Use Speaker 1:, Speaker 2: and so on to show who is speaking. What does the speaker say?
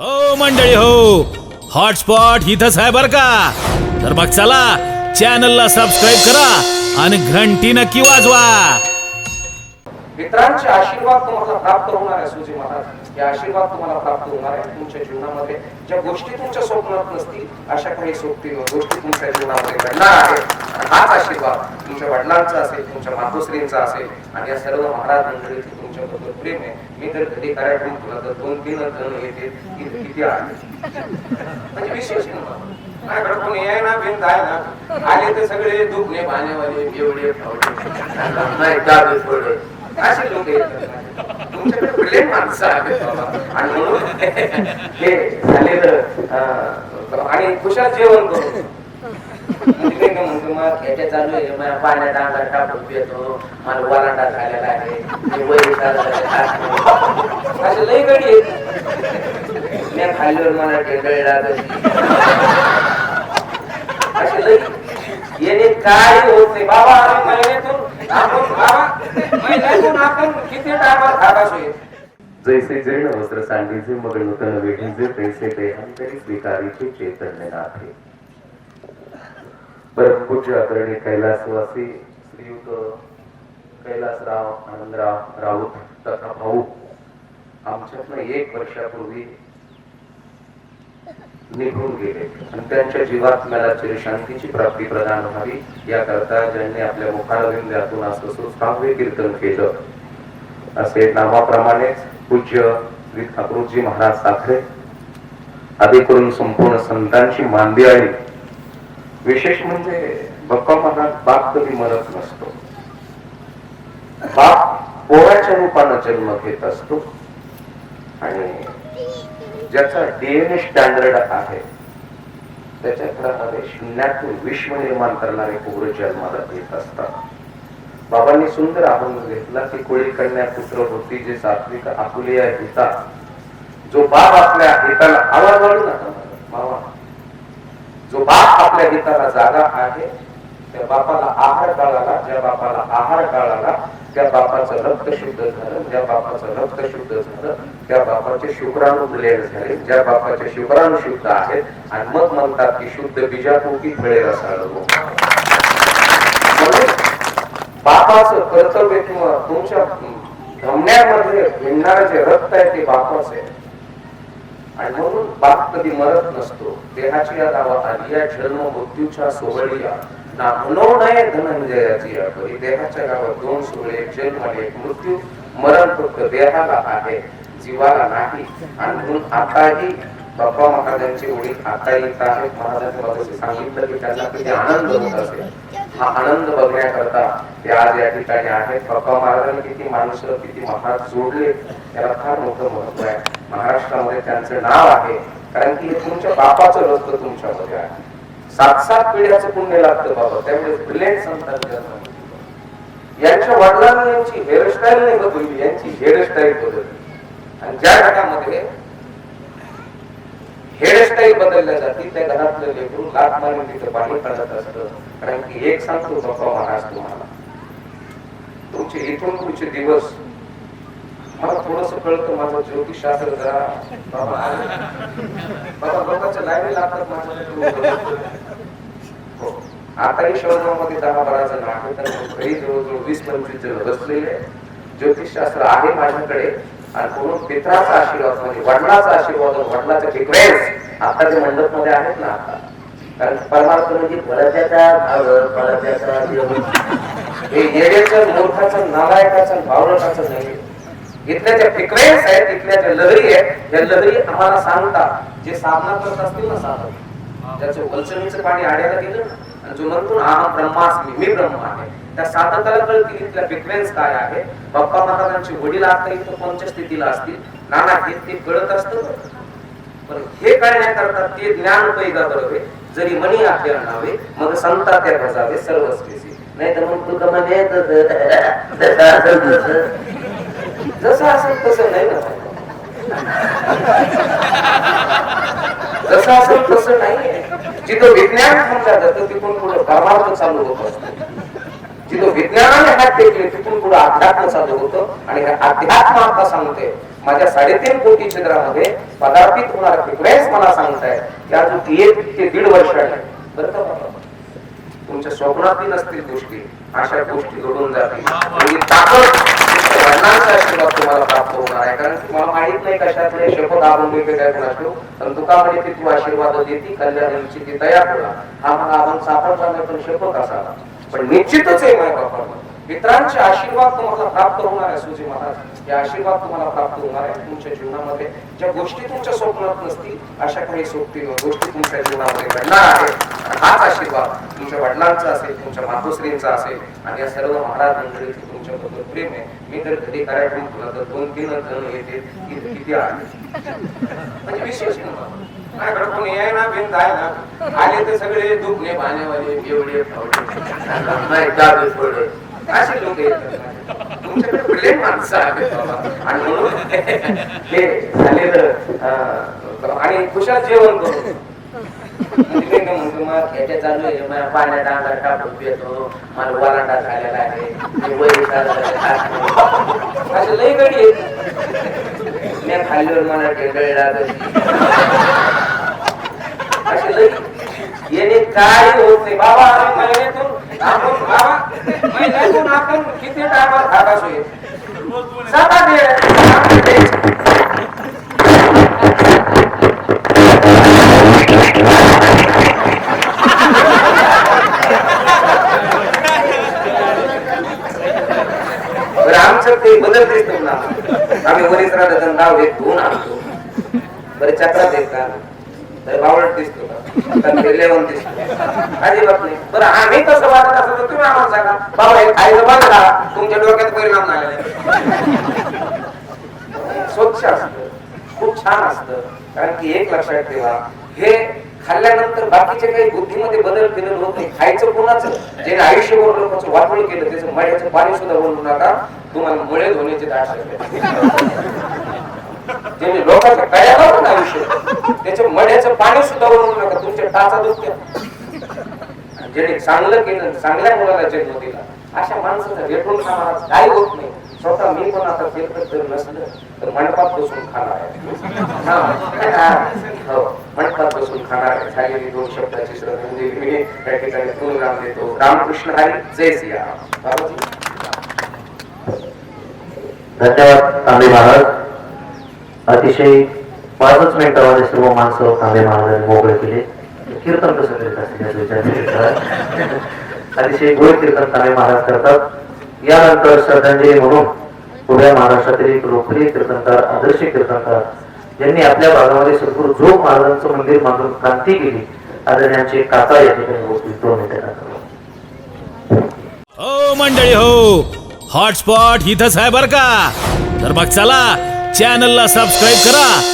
Speaker 1: हो मंडळी हो. हॉटस्पॉट इथंच आहे बर का? तर मग चला चॅनलला सबस्क्राईब करा आणि घंटी नक्की वाजवा.
Speaker 2: मित्रांचे आशीर्वाद तुम्हाला प्राप्त होणार आहे सुजी महाराज. या आशीर्वाद तुम्हाला प्राप्त होणार आहे तुमच्या जीवनामध्ये. ज्या गोष्टी तुमच्या स्वप्नात नसतील अशा काही सोबती गोष्टी तुमच्या जीवनामध्ये घडणार आणि हाच आशीर्वाद तुमच्या वडिलांचा असेल तुमच्या मातोश्रींचा असेल आणि या सर्व महाराज मंडळीचे तुमच्याबद्दल प्रेम आहे. मी जर कधी कार्यक्रम केला तर दोन तीन जण येते किती म्हणजे विशेष नव्हतं. माझ्याकडे कोणी आहे ना बिन आहे ना. आले तर सगळे दुखणे पाण्यावाले एवढे नाही असे लोक येतात. तुमच्याकडे ब्रिलियंट माणसं आहेत आणि म्हणून हे झालेलं आणि खुशाल जेवण करून. चालू आहे. मला पाण्यात अंगात टाकून पितो मला झालेला आहे. टाकतो. असे लई गडी आहेत. मी खाल्ल्यावर मला टेंडळी लागत असे लई येणे काय होत नाही. बाबा आम्ही महिन्यातून आपण बाबा महिन्यातून आपण किती टायमात खात जैसे जीर्ण वस्त्र सांडीचे मग नूतन वेठीचे पैसे ते अंतरी स्वीकारीचे चैतन्य नाथे। परमपूज्य आदरणीय कैलासवासी श्रीयुत कैलासराव आनंदराव राऊत तथा भाऊ आमच्यातनं एक वर्षापूर्वी निघून गेले. आणि त्यांच्या जीवात्म्याला चिरशांतीची प्राप्ती प्रदान व्हावी. याकरता ज्यांनी आपल्या मुखारविंदातून असं सुस्थाव्य कीर्तन केलं. असे नावाप्रमाणेच पूज्य श्री ठाकूरजी महाराज साखरे आदी करून संपूर्ण संतांची मांदियाळी विशेष म्हणजे बप्पा महाराज बाप कधी मरत नसतो. बाप पोराच्या रूपानं जन्म घेत असतो. आणि ज्याचा डीएनए स्टँडर्ड आहे. त्याच्या घरामध्ये शून्यातून विश्व निर्माण करणारे पोरं जन्माला येत असतात. बाबांनी सुंदर अभंग घेतला की कोळी कन्या पुत्र होती जे सात्विक आपुलिया हिता. जो बाप आपल्या हिताला आवाज वाढू नका. बाबा जो बाप आपल्या हिताला जागा आहे त्या बापाला आहार कळाला ज्या बापाला आहार कळाला त्या बापाचं रक्त शुद्ध झालं ज्या बापाचं रक्त शुद्ध झालं त्या बापाचे शुक्राणू क्लिअर झाले ज्या बापाचे शुक्राणू शुद्ध आहेत आणि मग म्हणतात की शुद्ध बीजापोटी फळे रसाळ. बापाचं कर्तव्य किंवा तुमच्या धमण्यामध्ये भिडणारं जे रक्त आहे ते बापाच आहे. आणि म्हणून बाप कधी मरत नसतो. देहाची या गावात आली या जन्म मृत्यूच्या सोहळीया नये धनंजयाची या देहाच्या गावात दोन सोहळे एक जन्म एक मृत्यू मरण फक्त देहाला आहे जीवाला नाही. आणि म्हणून आताही बाप्पा महाराजांची वडील आता येत आहे. महाराजांनी बाबांनी सांगितलं की त्यांना किती आनंद होत असेल. हा आनंद बघण्याकरता ते आज या ठिकाणी आहेत. बाप्पा महाराजांनी किती माणसं किती महाराज जोडले याला फार मोठं महत्त्व आहे. महाराष्ट्रामध्ये त्यांचं नाव आहे. कारण की हे तुमच्या बापाचं रक्त तुमच्यामध्ये आहे. सात सात पिढ्याचं पुण्य लागतं बाबा. त्यामुळे ब्रिलियंट संतान यांच्या वडिलांनी यांची हेअरस्टाईल नाही बदलली यांची हेअरस्टाईल बदलली. आणि ज्या घरामध्ये हेअरस्टाईल बदलल्या जातील त्या घरातलं लेकरून लाट मारून तिथे पाणी पडत असतं. कारण की एक सांगतो बाप्पा महाराज तुम्हाला. तुमचे इथून पुढचे दिवस कळतो माझं ज्योतिषशास्त्र जरा बाबा बाबा लोकांच्या लाईनी लागतात माझं हो. आताही शहरामध्ये दहा बारा जण आहेत आणि घरी जवळजवळ वीस पंचवीस जण बसलेले ज्योतिषशास्त्र आहे माझ्याकडे आणि म्हणून पित्राचा आशीर्वाद म्हणजे वडिलाचा आशीर्वाद वडिलाचा फ्रिक्वेन्स आता जे मंडपमध्ये आहेत ना आता. कारण परमार्थ म्हणजे भरत्याचा भाव भरत्याचा हे येड्याचं मूर्खाचं नालायकाचं भावरटाचं नाही. इथल्या ज्या फ्रिक्वेन्स आहेत इथल्या ज्या लहरी आहेत या लहरी आम्हाला सांगतात. जे साधना करत असतील ना साधक ज्याचं वलचणीचं पाणी आड्याला गेलं आणि जो म्हणतो ना हा ब्रह्मास्मी मी ब्रह्म आहे. त्या साधकाला कळतील इथल्या फ्रिक्वेन्स काय आहे. बाप्पा महाराजांचे वडील आता इथं कोणत्या स्थितीला असतील? नाना हे ते कळत असतं पण हे करण्याकरता ते ज्ञान पैदा करावे जरी मनी आपल्या नावे मग संता त्या भजावे सर्वस्वीसी नाही तर मग तुका म्हणे जसं असेल तसं नाही ना. जसं असेल तसं नाही जिथं विज्ञान थांबलं जातं तिथून पुढे परमार्थ चालू होत असतो. जिथं विज्ञानाने हात टेकले तिथून पुढे अध्यात्म चालू होतं. आणि अध्यात्म आता सांगते माझ्या साडेतीन कोटी छिद्रामध्ये पदार्पित होणार फ्रिक्वेन्स मला सांगताय की अजून एक ते दीड वर्ष आहे. बरं का तुमच्या स्वप्नातील नसतील गोष्टी. अशा गोष्टी घडून जातील. ताकद वडिलांचा आशीर्वाद तुम्हाला प्राप्त होणार आहे. कारण तुम्हाला माहीत नाही कशातले शपथ आपण काय कोणाचो पण तुका म्हणजे ती तू आशीर्वाद देती कल्याणाची ती तयार करा. हा मला आपण सापडला नाही पण शपथ असावा पण निश्चितच आहे माझ्या बाबा मित्रांचे आशीर्वाद तुम्हाला प्राप्त होणार आहे सुजी महाराज. हे आशीर्वाद तुम्हाला प्राप्त होणार आहे तुमच्या जीवनामध्ये. ज्या गोष्टी तुमच्या स्वप्नात नसतील अशा काही सोबती गोष्टी तुमच्या जीवनामध्ये घडणार आहे हाच आशीर्वाद तुमच्या वडिलांचा असेल तुमच्या मातोश्रींचा असेल. आणि या सर्व महाराज मंडळीचे तुमच्याबद्दल प्रेम आहे. मी तर घरी कार्यक्रम तुला तर दोन तीन जण येते. किती आले? म्हणजे विशेष नाही. माझ्याकडे कोणी आहे ना बिन आहे ना. आले ते सगळे दुखणे पाण्यावाले एवढे नाही असे लोक येतात. तुमच्याकडे माणसं आहेत आणि म्हणून हे झालेलं आणि खुशाल जेवण करून. चालू आहे मला पाण्यात अंगात टाकून मला वरांडा झालेला आहे. असं लई गडी येत मी खाल्ल्यावर मला लागत लई येणे काय होत नाही. बाबा आपण आपण किती टायमात खात असू Somebody बरं आमचं ते बदल दिसतो ना. आम्ही वरिष्ठ राहता नाव घेत धुवून आणतो. बरं चक्रात येत का बावळट दिसतो अजिबात नाही. बरं आम्ही तसं वाटत असं तर तुम्ही आम्हाला सांगा. बाबा हे खायचं बंद करा. तुमच्या डोक्यात परिणाम झालेला स्वच्छ असत. खूप छान असतं. कारण की एक लक्षात ठेवा हे खाल्ल्यानंतर बाकीचे काही बुद्धीमध्ये बदल केलेलं होत नाही. खायचं कोणाचं? ज्याने आयुष्यभर लोकांचं वाटोळ केलं त्याचं मळ्याचं पाणी सुद्धा बोलू नका. तुम्हाला मुळे धुण्याचे दाट ज्याने लोकांच्या कळ्याला पण आयुष्य त्याच्या पाणी नका तुमच्या टाचा दुखत्या. जेणे चांगलं केलं चांगल्या मुलाला जन्म दिला अशा माणसाचा भेटून खाणार काही होत नाही. स्वतः मी पण आता तेलकट जर नसलं तर मंडपात बसून खाणार आहे. हो, मंडपात बसून खाणार आहे. झालेली दोन शब्दाची श्रद्धांजली म्हणजे मी त्या ठिकाणी पूर्ण देतो. रामकृष्ण हरी जय सिया
Speaker 3: धन्यवाद तांबे महाराज. अतिशय पाचच मिनिटामध्ये सर्व माणसं तांबे महाराजांनी मोकळे केले. कीर्तन कसं करीत असतील विचार अतिशय गोड कीर्तन तांबे महाराज करतात. यानंतर श्रद्धांजली म्हणून उभ्या महाराष्ट्रातील एक लोकप्रिय कीर्तनकार आदर्श कीर्तनकार ज्यांनी आपल्या भागामध्ये सद्गुरू जो महाराजांचं मंदिर मानून क्रांती केली. आदरणीयांचे काका या ठिकाणी दोन मिनिटे
Speaker 1: हो मंडळी हो. हॉटस्पॉट इथंच आहे बर का? तर मग चला चॅनलला सबस्क्राईब करा.